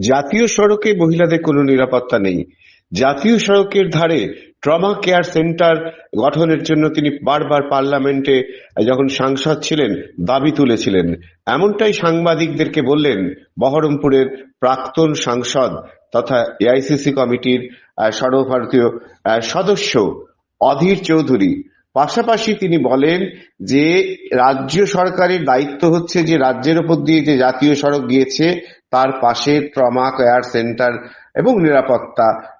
জাতীয় সড়কে মহিলাদের কোনো নিরাপত্তা নেই। জাতীয় সড়কের ধারে ট্রমা কেয়ার সেন্টার গঠনের জন্য তিনি বারবার পার্লামেন্টে যখন সাংসদ ছিলেন, দাবি তুলেছিলেন। এমনটাই সাংবাদিকদেরকে বললেন বহরমপুরের প্রাক্তন সাংসদ তথা এআইসিসি কমিটির সর্বভারতীয় সদস্য অধীর চৌধুরী। পাশাপাশি তিনি বলেন যে, রাজ্য সরকারের দায়িত্ব হচ্ছে যে, রাজ্যের উপর দিয়ে যে জাতীয় সড়ক গিয়েছে তার পাশে ট্রমা কেয়ার সেন্টার এবং নিরাপত্তা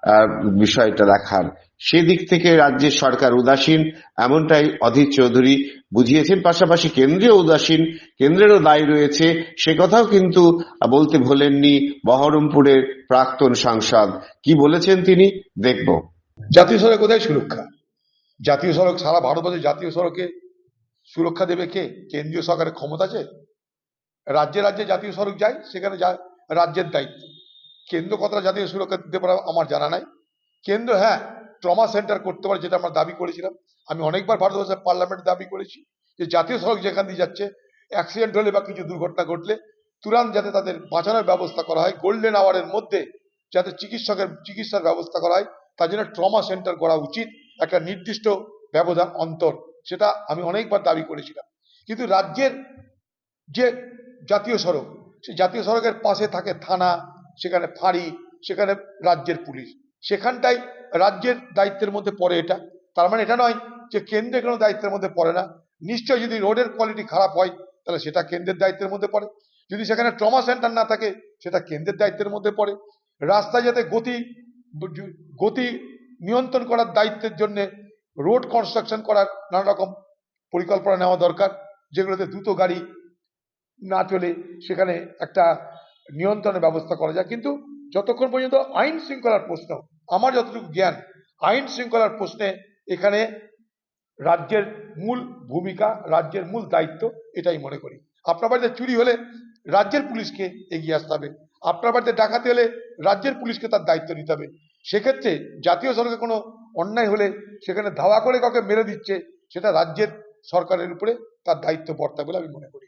বিষয়টা দেখার সেদিক থেকে রাজ্যের সরকার উদাসীন, এমনটাই অধীর চৌধুরী বুঝিয়েছেন। পাশাপাশি কেন্দ্রীয় উদাসীন, কেন্দ্রেরও দায় রয়েছে। সে কথাও কিন্তু বলতে ভোলেননি বহরমপুরের প্রাক্তন সাংসদ। কি বলেছেন তিনি? দেখব। জাতীয় সড়ক কোথায় সুরক্ষা? জাতীয় সড়ক সারা ভারতবর্ষে জাতীয় সড়কে সুরক্ষা দেবে কে? কেন্দ্রীয় সরকারের ক্ষমতা আছে? রাজ্যে রাজ্যে জাতীয় সড়ক যায়, সেখানে যা রাজ্যের দায়িত্ব। কেন্দ্র কতটা জাতীয় সুরক্ষা দিতে পারে আমার জানা নাই। কেন্দ্র হ্যাঁ ট্রমা সেন্টার করতে পারে যেটা আমরা দাবি করেছিলাম। আমি অনেকবার ভারতবর্ষের পার্লামেন্টে দাবি করেছি যে জাতীয় সড়ক যেখান দিয়ে যাচ্ছে অ্যাক্সিডেন্ট হলে বা কিছু দুর্ঘটনা ঘটলে তুরান্ত যাতে তাদের বাঁচানোর ব্যবস্থা করা হয় গোল্ডেন আওয়ারের মধ্যে যাতে চিকিৎসকের, চিকিৎসার ব্যবস্থা করা হয়, তার জন্য ট্রমা সেন্টার করা উচিত, একটা নির্দিষ্ট ব্যবধান, অন্তর, সেটা আমি অনেকবার দাবি করেছিলাম। কিন্তু রাজ্যের যে জাতীয় সড়ক। সেই জাতীয় সড়কের পাশে থাকে থানা, সেখানে ফাঁড়ি, সেখানে রাজ্যের পুলিশ। সেখানটাই রাজ্যের দায়িত্বের মধ্যে পড়ে এটা। তার মানে এটা নয় যে কেন্দ্রের কোনো দায়িত্বের মধ্যে পড়ে না। নিশ্চয়ই যদি রোডের কোয়ালিটি খারাপ হয়, তাহলে সেটা কেন্দ্রের দায়িত্বের মধ্যে পড়ে। যদি সেখানে ট্রমা সেন্টার না থাকে, সেটা কেন্দ্রের দায়িত্বের মধ্যে পড়ে। রাস্তায় যাতে গতি গতি নিয়ন্ত্রণ করার দায়িত্বের জন্য রোড কনস্ট্রাকশন করার নানা রকম পরিকল্পনা নেওয়া দরকার, যেগুলোতে দ্রুত গাড়ি না চলে সেখানে একটা নিয়ন্ত্রণের ব্যবস্থা করা যায়। কিন্তু যতক্ষণ পর্যন্ত আইন শৃঙ্খলার প্রশ্ন, আমার যতটুকু জ্ঞান, আইন শৃঙ্খলার প্রশ্নে এখানে রাজ্যের মূল ভূমিকা, রাজ্যের মূল দায়িত্ব, এটাই মনে করি। আপনার বাড়িতে চুরি হলে রাজ্যের পুলিশকে এগিয়ে আসতে হবে। আপনার বাড়িতে ডাকাতি হলে রাজ্যের পুলিশকে তার দায়িত্ব নিতে হবে। সেক্ষেত্রে জাতীয় সড়কে কোনো অন্যায় হলে সেখানে ধাওয়া করে কাউকে মেরে দিচ্ছে, সেটা রাজ্যের সরকারের উপরে তার দায়িত্ব বর্তায় বলে আমি মনে করি।